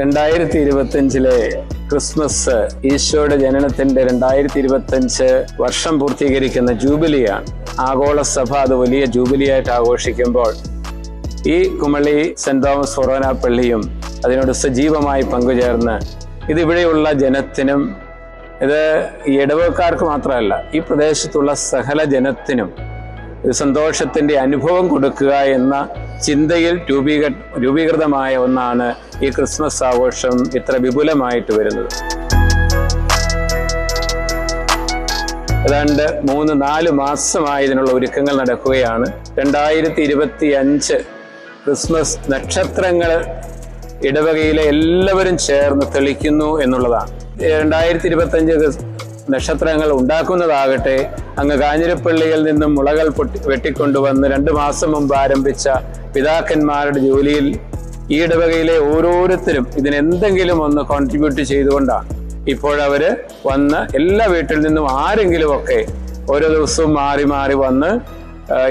രണ്ടായിരത്തി ഇരുപത്തിയഞ്ചിലെ ക്രിസ്മസ് ഈശോയുടെ ജനനത്തിന്റെ രണ്ടായിരത്തി ഇരുപത്തിയഞ്ച് വർഷം പൂർത്തീകരിക്കുന്ന ജൂബിലിയാണ്. ആഗോള സഭ അത് വലിയ ജൂബിലിയായിട്ട് ആഘോഷിക്കുമ്പോൾ ഈ കുമളി സെന്റ് തോമസ് ഫൊറോന പള്ളിയും അതിനോട് സജീവമായി പങ്കുചേർന്ന് ഇതിവിടെയുള്ള ജനത്തിനും ഇത് ഇടവക്കാർക്ക് മാത്രമല്ല ഈ പ്രദേശത്തുള്ള സകല ജനത്തിനും ഒരു സന്തോഷത്തിന്റെ അനുഭവം കൊടുക്കുക എന്ന ചിന്തയിൽ രൂപീക രൂപീകൃതമായ ഒന്നാണ് ഈ ക്രിസ്മസ് ആഘോഷം ഇത്ര വിപുലമായിട്ട് വരുന്നത്. ഏതാണ്ട് മൂന്ന് നാല് മാസമായി ഇതിനുള്ള ഒരുക്കങ്ങൾ നടക്കുകയാണ്. രണ്ടായിരത്തി ഇരുപത്തി അഞ്ച് ക്രിസ്മസ് നക്ഷത്രങ്ങൾ ഇടവകയിലെ എല്ലാവരും ചേർന്ന് തെളിക്കുന്നു എന്നുള്ളതാണ്. രണ്ടായിരത്തി ഇരുപത്തി അഞ്ച് നക്ഷത്രങ്ങൾ ഉണ്ടാക്കുന്നതാകട്ടെ അങ്ങ് കാഞ്ഞിരപ്പള്ളിയിൽ നിന്നും മുളകൾ പൊട്ടി വെട്ടിക്കൊണ്ടുവന്ന് രണ്ട് മാസം മുമ്പ് ആരംഭിച്ച പിതാക്കന്മാരുടെ ജോലിയിൽ ഈ ഇടവകയിലെ ഓരോരുത്തരും ഇതിനെന്തെങ്കിലും ഒന്ന് കോൺട്രിബ്യൂട്ട് ചെയ്തുകൊണ്ടാണ്. ഇപ്പോഴവര് വന്ന് എല്ലാ വീട്ടിൽ നിന്നും ആരെങ്കിലും ഒക്കെ ഓരോ ദിവസവും മാറി മാറി വന്ന്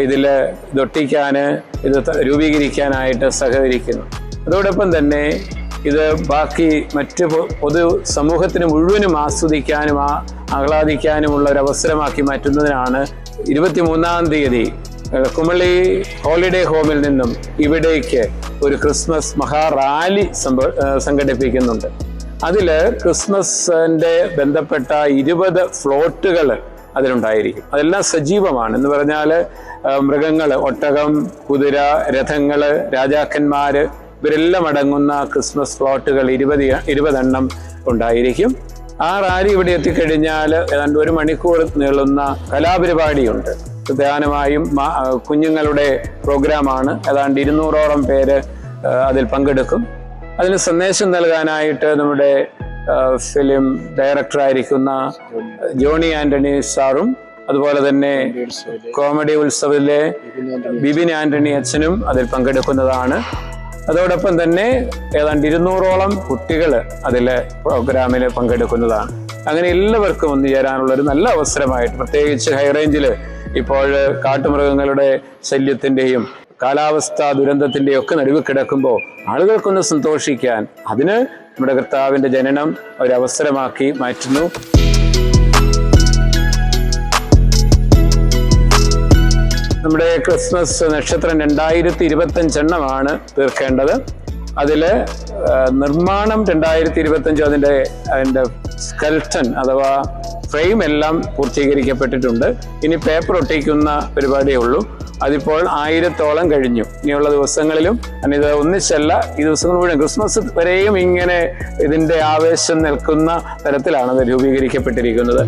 ഇതിൽ ഇതിൽ ഇതൊട്ടിക്കാന് ഇത് രൂപീകരിക്കാനായിട്ട് സഹകരിക്കുന്നു. അതോടൊപ്പം തന്നെ ഇത് ബാക്കി മറ്റ് പൊതു സമൂഹത്തിന് മുഴുവനും ആസ്വദിക്കാനും ആഹ്ലാദിക്കാനുമുള്ള ഒരു അവസരമാക്കി മാറ്റുന്നതിനാണ് ഇരുപത്തിമൂന്നാം തീയതി കുമളി ഹോളിഡേ ഹോമിൽ നിന്നും ഇവിടേക്ക് ഒരു ക്രിസ്മസ് മഹാ റാലി സംഘടിപ്പിക്കുന്നുണ്ട്. അതിൽ ക്രിസ്മസിന്റെ ബന്ധപ്പെട്ട ഇരുപത് ഫ്ലോട്ടുകൾ അതിലുണ്ടായിരിക്കും. അതെല്ലാം സജീവമാണ്. എന്ന് പറഞ്ഞാൽ മൃഗങ്ങൾ ഒട്ടകം കുതിര രഥങ്ങൾ രാജാക്കന്മാർ ഇവരെല്ലാം അടങ്ങുന്ന ക്രിസ്മസ് ഫ്ലോട്ടുകൾ ഇരുപത് ഇരുപതെണ്ണം ഉണ്ടായിരിക്കും. ആ റാലി ഇവിടെ എത്തിക്കഴിഞ്ഞാൽ ഏതാണ്ട് ഒരു മണിക്കൂർ നീളുന്ന കലാപരിപാടിയുണ്ട്. പ്രധാനമായും കുഞ്ഞുങ്ങളുടെ പ്രോഗ്രാമാണ്. ഏതാണ്ട് ഇരുന്നൂറോളം പേര് അതിൽ പങ്കെടുക്കും. അതിന് സന്ദേശം നൽകാനായിട്ട് നമ്മുടെ ഫിലിം ഫിലിം ഡയറക്ടറായിരിക്കുന്ന ജോണി ആന്റണി സാറും അതുപോലെ തന്നെ കോമഡി ഉത്സവിലെ ബിബിൻ ആന്റണി അച്ഛനും അതിൽ പങ്കെടുക്കുന്നതാണ്. അതോടൊപ്പം തന്നെ ഏതാണ്ട് ഇരുന്നൂറോളം കുട്ടികൾ അതിലെ പ്രോഗ്രാമിൽ പങ്കെടുക്കുന്നതാണ്. അങ്ങനെ എല്ലാവർക്കും ഒന്ന് ചേരാനുള്ള ഒരു നല്ല അവസരമായിട്ട് പ്രത്യേകിച്ച് ഹൈറേഞ്ചിൽ ഇപ്പോൾ കാട്ടുമൃഗങ്ങളുടെ ശല്യത്തിന്റെയും കാലാവസ്ഥാ ദുരന്തത്തിന്റെയും ഒക്കെ നടുവ് കിടക്കുമ്പോൾ ആളുകൾക്കൊന്ന് സന്തോഷിക്കാൻ അതിന് നമ്മുടെ കർത്താവിന്റെ ജനനം ഒരു അവസരമാക്കി മാറ്റുന്നു. നമ്മുടെ ക്രിസ്മസ് നക്ഷത്രം രണ്ടായിരത്തി ഇരുപത്തഞ്ചെണ്ണമാണ് തീർക്കേണ്ടത്. അതിൽ നിർമ്മാണം രണ്ടായിരത്തി ഇരുപത്തഞ്ച് അതിന്റെ അതിന്റെ സ്കെൽട്ടൻ അഥവാ ഫ്രെയിം എല്ലാം പൂർത്തീകരിക്കപ്പെട്ടിട്ടുണ്ട്. ഇനി പേപ്പർ ഒട്ടിക്കുന്ന പരിപാടിയേ ഉള്ളൂ. അതിപ്പോൾ ആയിരത്തോളം കഴിഞ്ഞു. ഇനിയുള്ള ദിവസങ്ങളിലും ഇത് ഒന്നിച്ചല്ല ഈ ദിവസങ്ങൾ മുഴുവൻ ക്രിസ്മസ് വരെയും ഇങ്ങനെ ഇതിന്റെ ആവേശം നിൽക്കുന്ന തരത്തിലാണ് അത് രൂപീകരിക്കപ്പെട്ടിരിക്കുന്നത്.